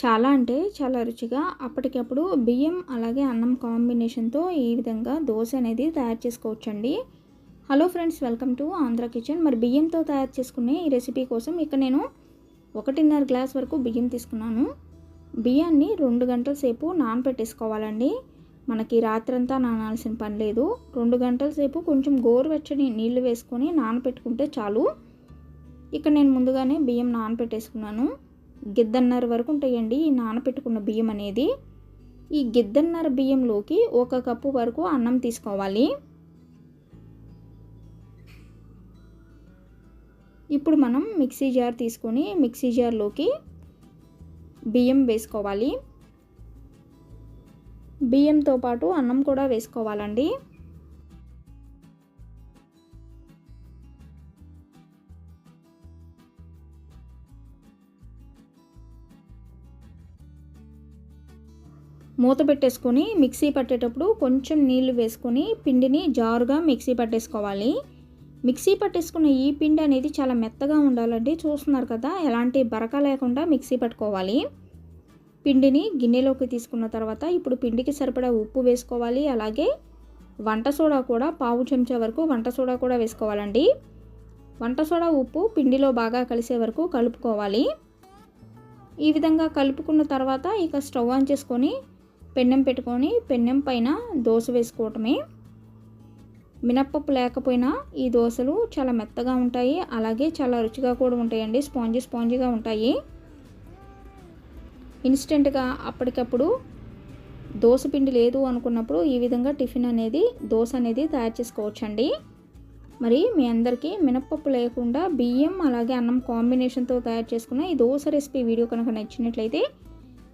చాలా అంటే చాలా రుచిగా అప్పటికప్పుడు బియ్యం అలాగే అన్నం కాంబినేషన్తో ఈ విధంగా దోశ అనేది తయారు చేసుకోవచ్చండి. Hello friends welcome to Andhra kitchen. మరి బియ్యంతో తయారు చేసుకునే ఈ రెసిపీ కోసం ఇక్కడ నేను ఒకటిన్నర గ్లాస్ వరకు బియ్యం తీసుకున్నాను. బియ్యాన్ని రెండు గంటల సేపు నానబెట్టేసుకోవాలండి మనకి రాత్రంతా నానాల్సిన పని లేదు. రెండు గంటల సేపు కొంచెం గోరువెచ్చని నీళ్ళు వేసుకొని నానబెట్టుకుంటే చాలు. ఇక్కడ నేను ముందుగానే బియ్యం నానబెట్టేసుకున్నాను గిద్దన్నర వరకు ఉంటాయండి. ఈ నానబెట్టుకున్న బియ్యం అనేది ఈ గిద్దన్నర బియ్యంలోకి ఒక కప్పు వరకు అన్నం తీసుకోవాలి. ఇప్పుడు మనం మిక్సీ జార్ తీసుకొని మిక్సీ జార్లోకి బియ్యం వేసుకోవాలి. బియ్యంతో పాటు అన్నం కూడా వేసుకోవాలండి. మూత పెట్టేసుకొని మిక్సీ పట్టేటప్పుడు కొంచెం నీళ్ళు వేసుకొని పిండిని జారుగా మిక్సీ పట్టేసుకోవాలి. మిక్సీ పట్టేసుకున్న ఈ పిండి అనేది చాలా మెత్తగా ఉండాలండి. చూస్తున్నారు కదా ఎలాంటి బరక లేకుండా మిక్సీ పట్టుకోవాలి. పిండిని గిన్నెలోకి తీసుకున్న తర్వాత ఇప్పుడు పిండికి సరిపడా ఉప్పు వేసుకోవాలి. అలాగే వంట సోడా కూడా పావు చెంచా వరకు వంట సోడా కూడా వేసుకోవాలండి. వంట సోడా ఉప్పు పిండిలో బాగా కలిసే వరకు కలుపుకోవాలి. ఈ విధంగా కలుపుకున్న తర్వాత ఇక స్టవ్ ఆన్ చేసుకొని పెన్నెం పెట్టుకొని పెన్నెం పైన దోశ వేసుకోవటమే. మినప్పప్పు లేకపోయినా ఈ దోశలు చాలా మెత్తగా ఉంటాయి. అలాగే చాలా రుచిగా కూడా ఉంటాయండి. స్పాంజీ స్పాంజీగా ఉంటాయి. ఇన్స్టెంట్గా అప్పటికప్పుడు దోశ పిండి లేదు అనుకున్నప్పుడు ఈ విధంగా టిఫిన్ అనేది దోశ అనేది తయారు చేసుకోవచ్చండి. మరి మీ అందరికీ మినప్పప్పు లేకుండా బియ్యం అలాగే అన్నం కాంబినేషన్తో తయారు చేసుకున్న ఈ దోశ రెసిపీ వీడియో కనుక నచ్చినట్లయితే